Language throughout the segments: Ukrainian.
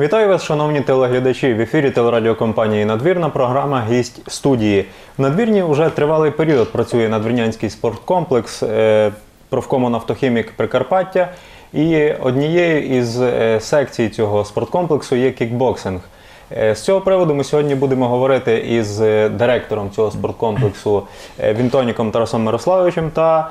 Вітаю вас, шановні телеглядачі. В ефірі телерадіокомпанії Надвірна програма Гість студії. В надвірні вже тривалий період працює надвірнянський спорткомплекс е, профкому нафтохімік Прикарпаття. І однією із е, секцій цього спорткомплексу є кікбоксинг. Е, З цього приводу ми сьогодні будемо говорити із директором цього спорткомплексу Вінтоніком Тарасом Мирославовичем та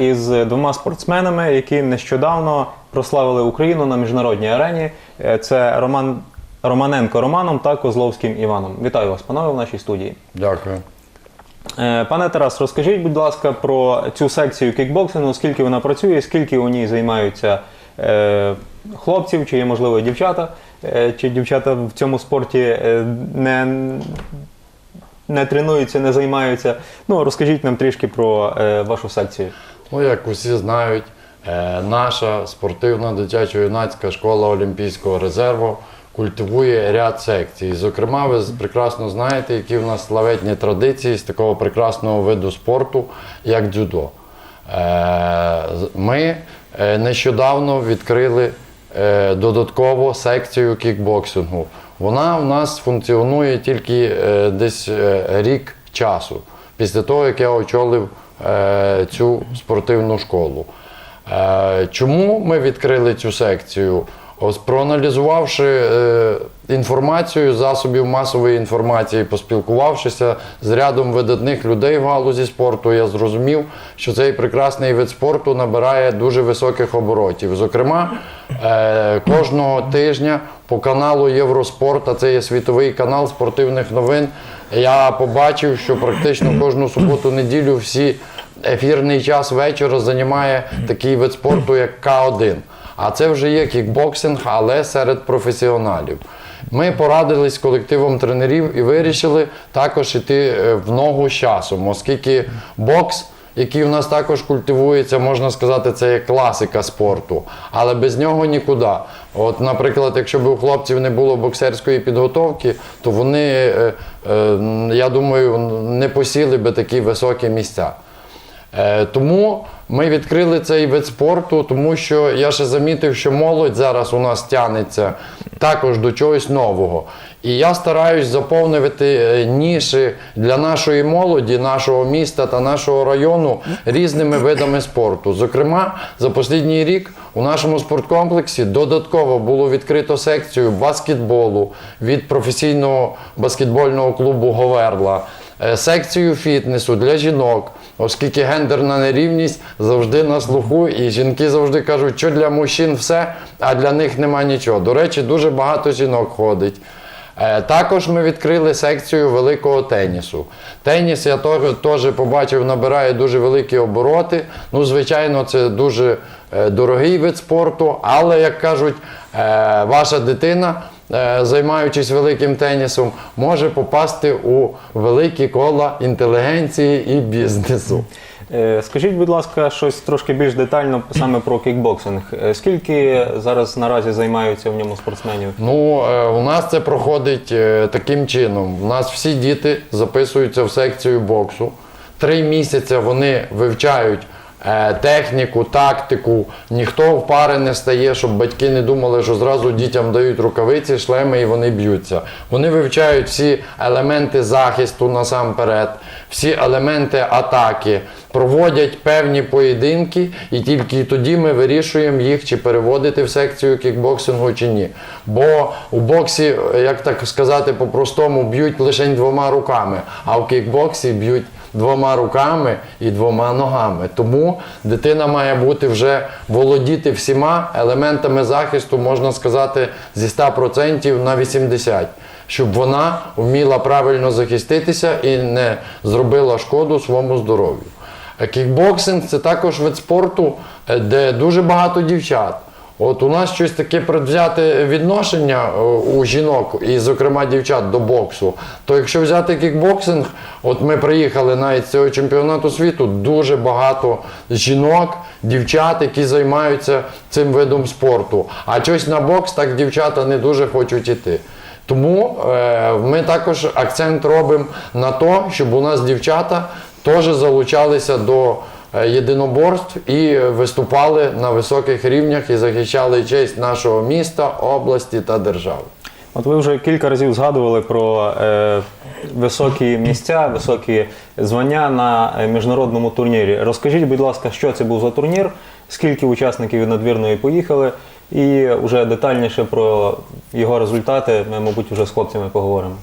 із двома спортсменами, які нещодавно прославили Україну на міжнародній арені. Е, Це Роман Романенко Романом та Козловським Іваном. Вітаю вас, панове, в нашій студії. Дякую. Е, Пане Тарас, розкажіть, будь ласка, про цю секцію кікбоксингу, скільки вона працює, скільки у ній займаються е, хлопців, чи є можливо дівчата, чи дівчата в цьому спорті не, не тренуються, не займаються. Ну, розкажіть нам трішки про вашу секцію. Ну, як усі знають, наша спортивна дитячо-юнацька школа Олімпійського резерву культивує ряд секцій. Зокрема, ви прекрасно знаєте, які в нас славетні традиції з такого прекрасного виду спорту, як дзюдо. Е, Ми е, нещодавно відкрили е, додатково секцію кікбоксингу. Вона у нас функціонує тільки е, десь е, рік часу, після того, як я очолив е, цю спортивну школу. Е, Чому ми відкрили цю секцію? Ось проаналізувавши е, інформацію засобів масової інформації, поспілкувавшися з рядом видатних людей в галузі спорту, я зрозумів, що цей прекрасний вид спорту набирає дуже високих оборотів. Зокрема, е, кожного тижня по каналу Євроспорт, а це є світовий канал спортивних новин. Я побачив, що практично кожну суботу-неділю всі ефірний час вечора займає такий вид спорту, як К1. А це вже є кікбоксинг, але серед професіоналів. Ми порадились з колективом тренерів і вирішили також йти е, в ногу з часом, оскільки бокс, який в нас також культивується, можна сказати, це є класика спорту, але без нього нікуди. От, наприклад, якщо б у хлопців не було боксерської підготовки, то вони, е, е, я думаю, не посіли би такі високі місця. Е, Тому ми відкрили цей вид спорту, тому що я ще замітив, що молодь зараз у нас тягнеться також до чогось нового. І я стараюсь заповнювати е, ніші для нашої молоді, нашого міста та нашого району різними видами спорту. Зокрема, за останній рік у нашому спорткомплексі додатково було відкрито секцію баскетболу від професійного баскетбольного клубу Говерла, е, секцію фітнесу для жінок. Оскільки гендерна нерівність завжди на слуху, і жінки завжди кажуть, що для мужчин все, а для них нема нічого. До речі, дуже багато жінок ходить. Е, Також ми відкрили секцію великого тенісу. Теніс я теж- побачив, набирає дуже великі обороти. Ну, звичайно, це дуже е, дорогий вид спорту, але як кажуть, е, ваша дитина займаючись великим тенісом, може попасти у великі кола інтелігенції і бізнесу. Е, Скажіть, будь ласка, щось трошки більш детально саме про кікбоксинг. Е, Скільки зараз наразі займаються в ньому спортсменів? Ну, е, у нас це проходить е, таким чином. У нас всі діти записуються в секцію боксу. Три місяці вони вивчають е, техніку, тактику. Ніхто в пари не стає, щоб батьки не думали, що зразу дітям дають рукавиці, шлеми і вони б'ються. Вони вивчають всі елементи захисту насамперед, всі елементи атаки, проводять певні поєдинки, і тільки тоді ми вирішуємо їх чи переводити в секцію кікбоксингу чи ні. Бо у боксі, як так сказати, по-простому б'ють лише двома руками, а в кікбоксі б'ють двома руками і двома ногами. Тому дитина має бути вже володіти всіма елементами захисту, можна сказати, зі 100% на 80%. Щоб вона вміла правильно захиститися і не зробила шкоду своєму здоров'ю. Кікбоксинг це також вид спорту, е, де дуже багато дівчат. От у нас щось таке предвзяте відношення е, у жінок, і, зокрема, дівчат до боксу. То якщо взяти кікбоксинг, от ми приїхали навіть з цього чемпіонату світу, дуже багато жінок, дівчат, які займаються цим видом спорту. А щось на бокс так дівчата не дуже хочуть іти. Тому е, ми також акцент робимо на те, щоб у нас дівчата теж залучалися до єдиноборств і виступали на високих рівнях і захищали честь нашого міста, області та держави. От ви вже кілька разів згадували про е, високі місця, високі звання на е, міжнародному турнірі. Розкажіть, будь ласка, що це був за турнір, скільки учасників від надвірної поїхали, і вже детальніше про його результати ми, мабуть, вже з хлопцями поговоримо.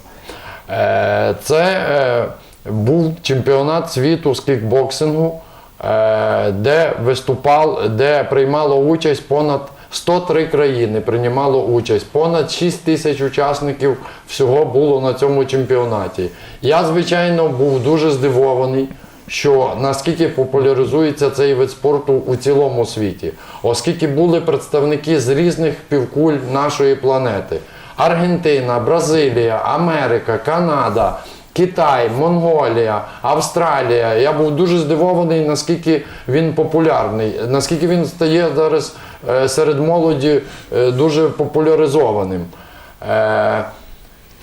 Е, Це е, був чемпіонат світу з кікбоксингу, е, де виступав, де приймало участь понад 103 країни. Приймало участь. Понад 6 тисяч учасників всього було на цьому чемпіонаті. Я, звичайно, був дуже здивований. Що наскільки популяризується цей вид спорту у цілому світі, оскільки були представники з різних півкуль нашої планети: Аргентина, Бразилія, Америка, Канада, Китай, Монголія, Австралія. Я був дуже здивований, наскільки він популярний, наскільки він стає зараз е, серед молоді е, дуже популяризованим. Е,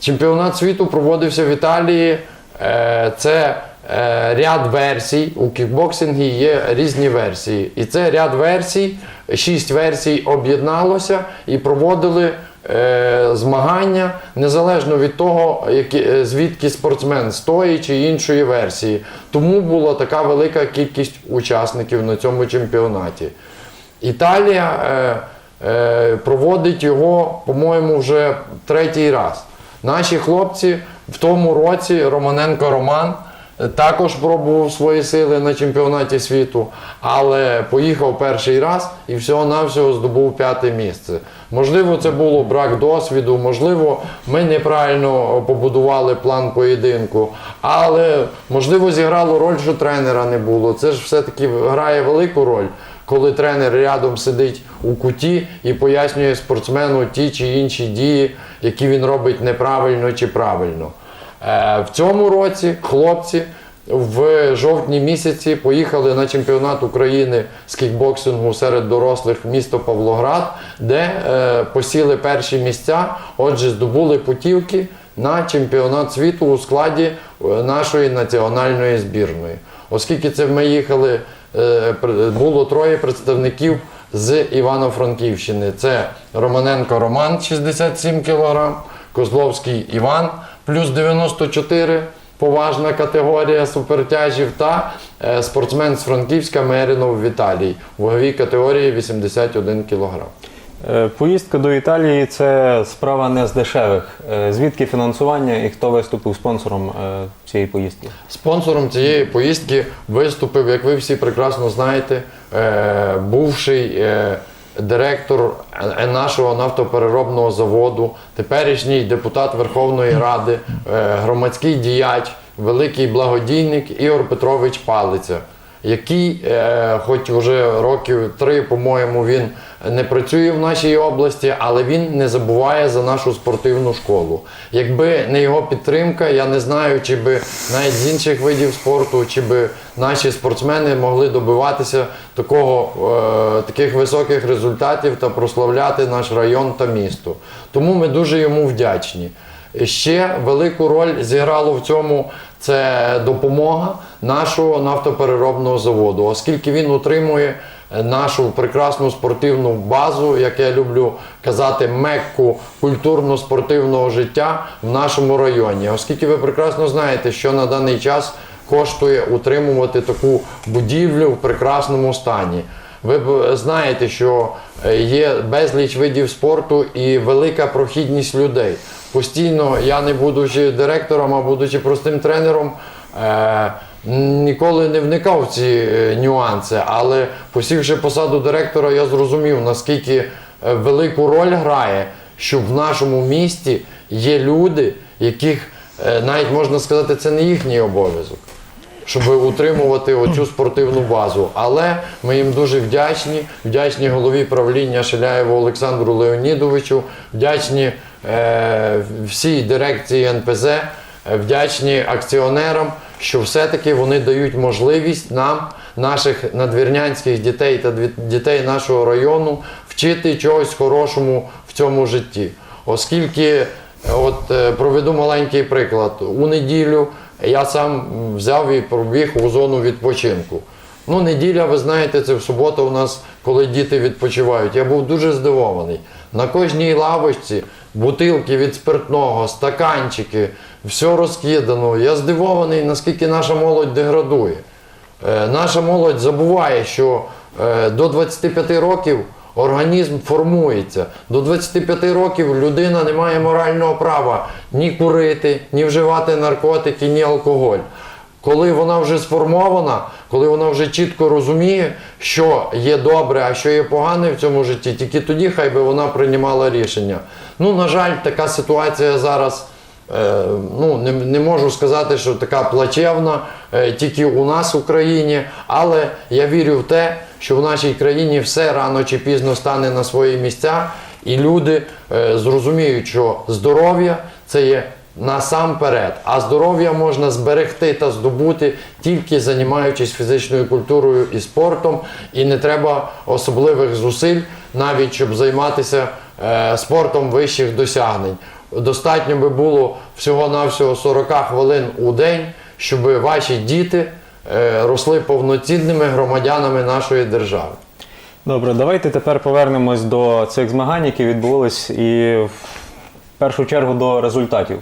Чемпіонат світу проводився в Італії. Це ряд версій. У кікбоксингі є різні версії. І це ряд версій, шість версій об'єдналося і проводили змагання незалежно від того, е, звідки спортсмен з тої чи іншої версії. Тому була така велика кількість учасників на цьому чемпіонаті. Італія е, е, проводить його, по-моєму, вже третій раз. Наші хлопці в тому році Романенко Роман е, також пробував свої сили на чемпіонаті світу, але поїхав перший раз і всього-навсього здобув п'яте місце. Можливо, це було брак досвіду, можливо, ми неправильно побудували план поєдинку, але можливо зіграло роль, що тренера не було. Це ж все-таки грає велику роль коли тренер рядом сидить у куті і пояснює спортсмену ті чи інші дії, які він робить неправильно чи правильно. Е, В цьому році хлопці в жовтні місяці поїхали на чемпіонат України з кікбоксингу серед дорослих в місто Павлоград, де е, посіли перші місця, отже, здобули путівки на чемпіонат світу у складі е, нашої національної збірної. Оскільки це ми їхали, було троє представників з Івано-Франківщини. Це Романенко Роман 67 кг, Козловський Іван плюс 94 поважна категорія супертяжів та е, спортсмен з Франківська Меринов Віталій у ваговій категорії 81 кг. Е, Поїздка до Італії це справа не з дешевих. Е, Звідки фінансування і хто виступив спонсором цієї поїздки? Спонсором цієї поїздки виступив, як ви всі прекрасно знаєте, бувший директор е, нашого нафтопереробного заводу, теперішній депутат Верховної Ради, е, громадський діяч, великий благодійник Ігор Петрович Палиця. Який, е, хоч вже років три, по-моєму, він не працює в нашій області, але він не забуває за нашу спортивну школу. Якби не його підтримка, я не знаю, чи би навіть з інших видів спорту, чи би наші спортсмени могли добиватися такого, е, таких високих результатів та прославляти наш район та місто. Тому ми дуже йому вдячні. Ще велику роль зіграло в цьому це допомога нашого нафтопереробного заводу, оскільки він утримує е, нашу прекрасну спортивну базу, як я люблю казати, мекку культурно-спортивного життя в нашому районі. Оскільки ви прекрасно знаєте, що на даний час коштує утримувати таку будівлю в прекрасному стані. Ви знаєте, що е, є безліч видів спорту і велика прохідність людей. Постійно я, не будучи директором, а будучи простим тренером, е, ніколи не вникав в ці е, нюанси. Але посівши посаду директора, я зрозумів, наскільки е, велику роль грає, що в нашому місті є люди, яких е, навіть можна сказати, це не їхній обов'язок щоб утримувати оцю спортивну базу. Але ми їм дуже вдячні, вдячні голові правління Шеляєву Олександру Леонідовичу, вдячні всій дирекції НПЗ, е, вдячні акціонерам, що все-таки вони дають можливість нам, наших надвірнянських дітей та дітей нашого району, вчити чогось хорошому в цьому житті. Оскільки е, От е, проведу маленький приклад. У неділю я сам взяв і пробіг у зону відпочинку. Ну, неділя, ви знаєте, це в суботу у нас, коли діти відпочивають. Я був дуже здивований. На кожній лавочці бутилки від спиртного, стаканчики, все розкидано. Я здивований, наскільки наша молодь деградує. Е, Наша молодь забуває, що е, до 25 років організм формується. До 25 років людина не має морального права ні курити, ні вживати наркотики, ні алкоголь. Коли вона вже сформована, коли вона вже чітко розуміє, що є добре, а що є погане в цьому житті, тільки тоді хай би вона приймала рішення. Ну, на жаль, така ситуація зараз. Е, ну, не, не можу сказати, що така плачевна е, тільки у нас в Україні, але я вірю в те, що в нашій країні все рано чи пізно стане на свої місця, і люди е, зрозуміють, що здоров'я це є насамперед, а здоров'я можна зберегти та здобути тільки займаючись фізичною культурою і спортом, і не треба особливих зусиль, навіть щоб займатися спортом вищих досягнень. Достатньо би було всього-навсього 40 хвилин у день, щоб ваші діти е, росли повноцінними громадянами нашої держави. Добре, давайте тепер повернемось до цих змагань, які відбулись, і в першу чергу до результатів.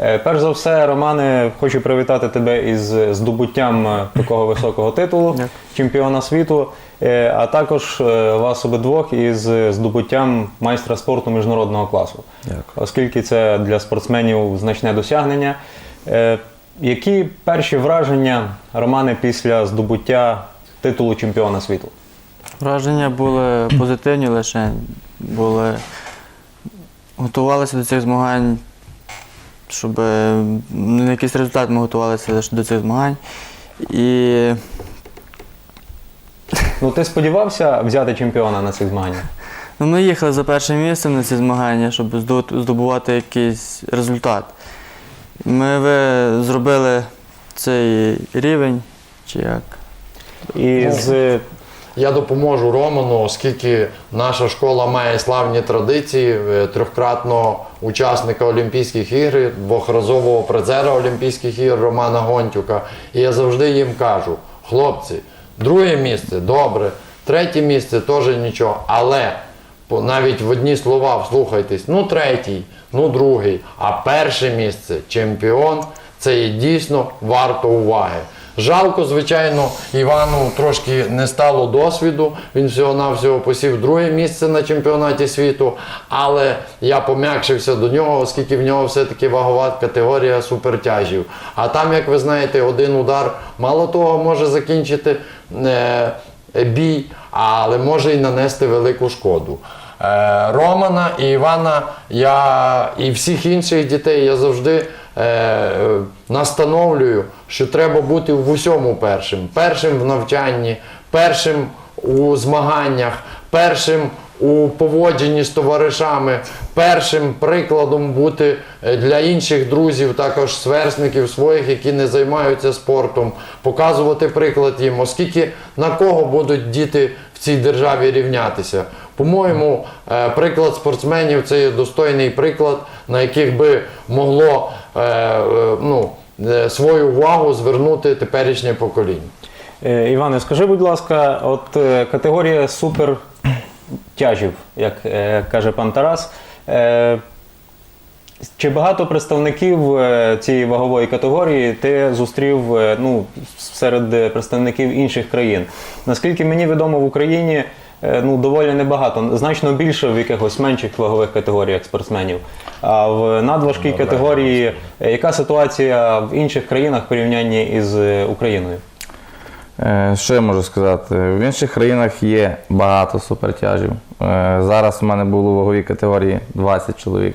Е, Перш за все, Романе, хочу привітати тебе із здобуттям е, такого високого титулу чемпіона світу, е, а також е, вас обидвох із здобуттям майстра спорту міжнародного класу. Дякую. Оскільки це для спортсменів значне досягнення. Е, Які перші враження, Романе, після здобуття титулу чемпіона світу? Враження були позитивні лише. Були... Готувалися до цих змагань, щоб е, на якийсь результат ми готувалися до цих змагань. І Ну, ти сподівався взяти чемпіона на цих змаганнях? ну, ми їхали за першим місцем на ці змагання, щоб здобувати якийсь результат. Ми ви зробили цей рівень, чи як? І з Я допоможу Роману, оскільки наша школа має славні традиції е, трьохкратного учасника Олімпійських ігор, двохразового призера Олімпійських ігор Романа Гонтюка. І я завжди їм кажу: хлопці, друге місце добре, третє місце теж нічого, але навіть в одні слова вслухайтесь, ну третій, ну другий, а перше місце чемпіон це є дійсно варто уваги. Жалко, звичайно, Івану трошки не стало досвіду. Він всього-навсього посів друге місце на чемпіонаті світу, але я пом'якшився до нього, оскільки в нього все-таки вагова категорія супертяжів. А там, як ви знаєте, один удар мало того може закінчити бій, але може і нанести велику шкоду. Е, Романа і Івана, я і всіх інших дітей я завжди е, е, настановлюю, що треба бути в усьому першим. Першим в навчанні, першим у змаганнях, першим у поводженні з товаришами, першим прикладом бути е, для інших друзів, також сверстників своїх, які не займаються спортом, показувати приклад їм, оскільки на кого будуть діти в цій державі рівнятися. По-моєму, е, приклад спортсменів це є достойний приклад, на яких би могло е, ну, свою увагу звернути теперішнє покоління. Іване, скажи, будь ласка, от категорія супертяжів, як е, каже пан Тарас. Е, чи багато представників е, цієї вагової категорії ти зустрів е, ну, серед представників інших країн? Наскільки мені відомо в Україні е, ну, доволі небагато, значно більше в якихось менших вагових категоріях спортсменів. А в надважкій категорії, е, яка ситуація в інших країнах в порівнянні із Україною? Е, Що я можу сказати? В інших країнах є багато супертяжів. Е, Зараз в мене було у ваговій категорії 20 чоловік.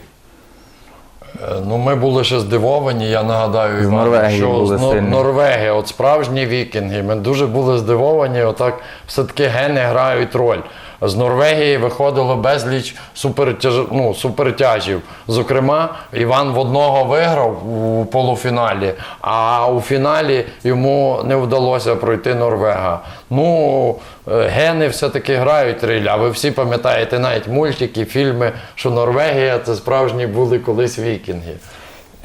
Е, Ну, ми були ще здивовані, я нагадаю, З Іван, що з сильні. Норвегія, от справжні вікінги. Ми дуже були здивовані, отак все-таки гени грають роль. З Норвегії виходило безліч супертяж... ну, супертяжів. Зокрема, Іван в одного виграв у полуфіналі, а у фіналі йому не вдалося пройти Норвега. Ну, е, гени все-таки грають роль, а ви всі пам'ятаєте навіть мультики, фільми, що Норвегія це справжні були колись вікінги.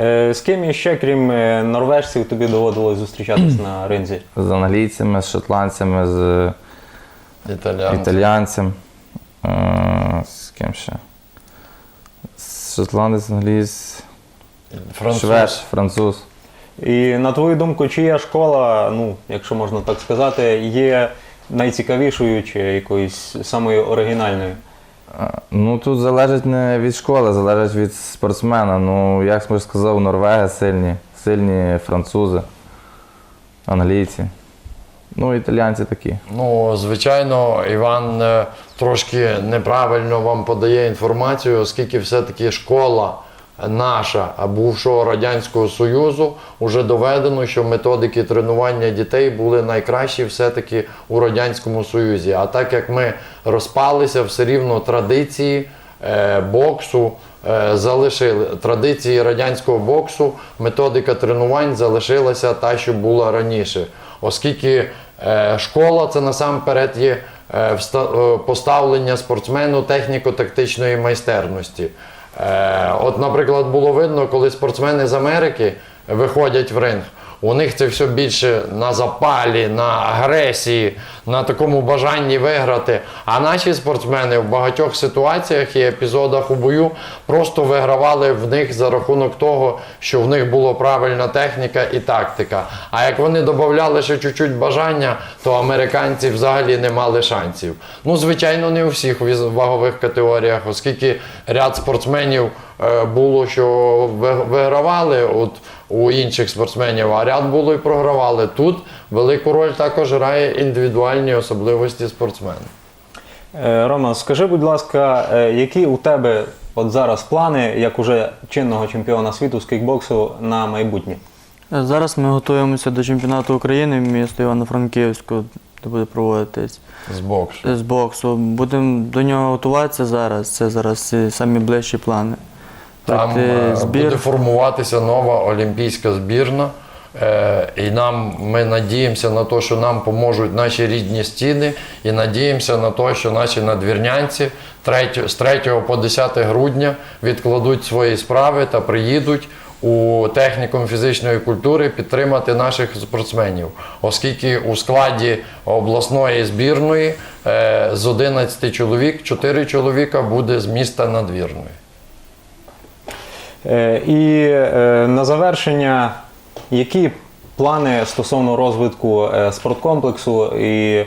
Е, З ким іще, крім е, норвежців, тобі доводилось зустрічатись на ринзі? З англійцями, з шотландцями, з Італіянці. італійцем. Е, З ким ще? З шотландець, англійць, Француз. швед, француз. І на твою думку, чия школа, ну, якщо можна так сказати, є найцікавішою чи якоюсь самою оригінальною? Е, Ну тут залежить не від школи, залежить від спортсмена. Ну, як я сказав, Норвеги сильні, сильні французи, англійці. Ну, італійці такі. Ну, звичайно, Іван е, трошки неправильно вам подає інформацію, оскільки все-таки школа наша, а бувшого Радянського Союзу, вже доведено, що методики тренування дітей були найкращі все-таки у Радянському Союзі. А так як ми розпалися, все рівно традиції е, боксу е, залишили. Традиції радянського боксу, методика тренувань залишилася та, що була раніше. Оскільки е, школа це насамперед є е, е, поставлення спортсмену техніко-тактичної майстерності. От, наприклад, було видно, коли спортсмени з Америки виходять в ринг. У них це все більше на запалі, на агресії, на такому бажанні виграти. А наші спортсмени в багатьох ситуаціях і епізодах у бою просто вигравали в них за рахунок того, що в них була правильна техніка і тактика. А як вони додавали ще чуть-чуть бажання, то американці взагалі не мали шансів. Ну, звичайно, не у всіх вагових категоріях, оскільки ряд спортсменів е, було, що вигравали от, у інших спортсменів, а ряд було і програвали. Тут велику роль також грає індивідуальні особливості спортсмена. Е, Рома, скажи, будь ласка, е, які у тебе от зараз плани, як уже чинного чемпіона світу з кікбоксу на майбутнє? Е, Зараз ми готуємося до чемпіонату України в місто Івано-Франківську, де буде проводитись З боксу. з боксу. Будемо до нього готуватися зараз. Це зараз ці самі ближчі плани. Там Пройти е, збір. буде формуватися нова олімпійська збірна. Е, І нам ми надіємося на те, що нам поможуть наші рідні стіни, і надіємося на те, що наші надвірнянці третє- з 3 по 10 грудня відкладуть свої справи та приїдуть у технікум фізичної культури підтримати наших спортсменів, оскільки у складі обласної збірної е, з 11 чоловік 4 чоловіка буде з міста надвірної. Е, І е, на завершення, які плани стосовно розвитку е, спорткомплексу і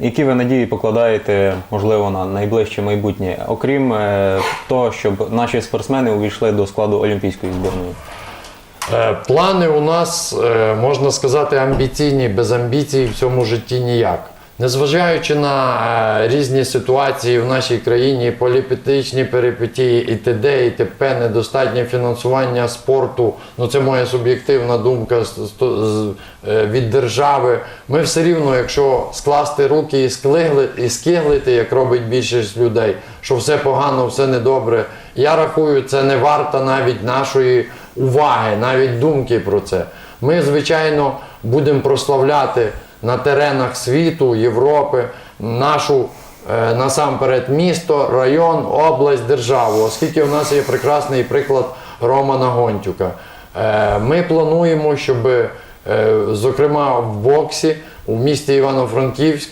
які ви надії покладаєте, можливо, на найближче майбутнє, окрім того, щоб наші спортсмени увійшли до складу олімпійської збірної? Плани у нас, можна сказати, амбіційні, без амбіцій в цьому житті ніяк. Незважаючи на е, різні ситуації в нашій країні, політичні перипетії і т.д. і т.п., недостатнє фінансування спорту, ну це моя суб'єктивна думка е, від держави. Ми все рівно, якщо скласти руки і склигли, і скиглити, як робить більшість людей, що все погано, все недобре. Я рахую, це не варто навіть нашої уваги, навіть думки про це. Ми, звичайно, будемо прославляти на теренах світу, Європи, нашу е, насамперед місто, район, область, державу, оскільки у нас є прекрасний приклад Романа Гонтюка. Е, Ми плануємо, щоб, е, зокрема, в боксі у місті Івано-Франківськ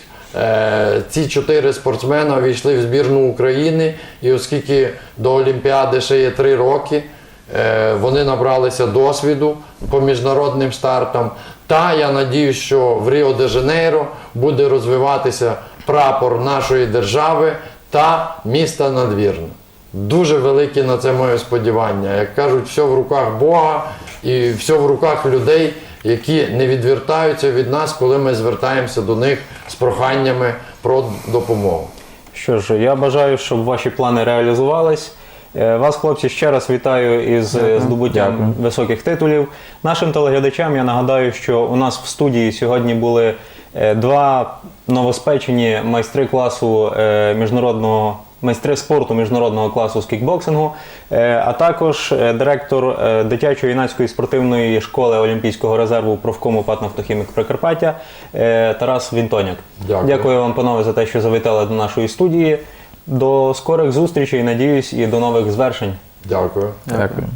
Ці чотири спортсмена війшли в збірну України, і оскільки до Олімпіади ще є три роки, вони набралися досвіду по міжнародним стартам. Та я надіюсь, що в Ріо де Жанейро буде розвиватися прапор нашої держави та міста надвірне. Дуже велике на це моє сподівання. Як кажуть, все в руках Бога і все в руках людей, які не відвертаються від нас, коли ми звертаємося до них з проханнями про допомогу. Що ж, я бажаю, щоб ваші плани реалізувались. Е, Вас, хлопці, ще раз вітаю із е, здобуттям Дякую. високих титулів. Нашим телеглядачам я нагадаю, що у нас в студії сьогодні були е, два новоспечені майстри класу міжнародного. Майстри спорту міжнародного класу з кікбоксингу, а також директор дитячої юнацької спортивної школи Олімпійського резерву профкому ПАТ «Нафтохімік Прикарпаття Тарас Вінтоняк. Дякую. Дякую вам, панове, за те, що завітали до нашої студії. До скорих зустрічей, надіюсь, і до нових звершень. Дякую. Дякую.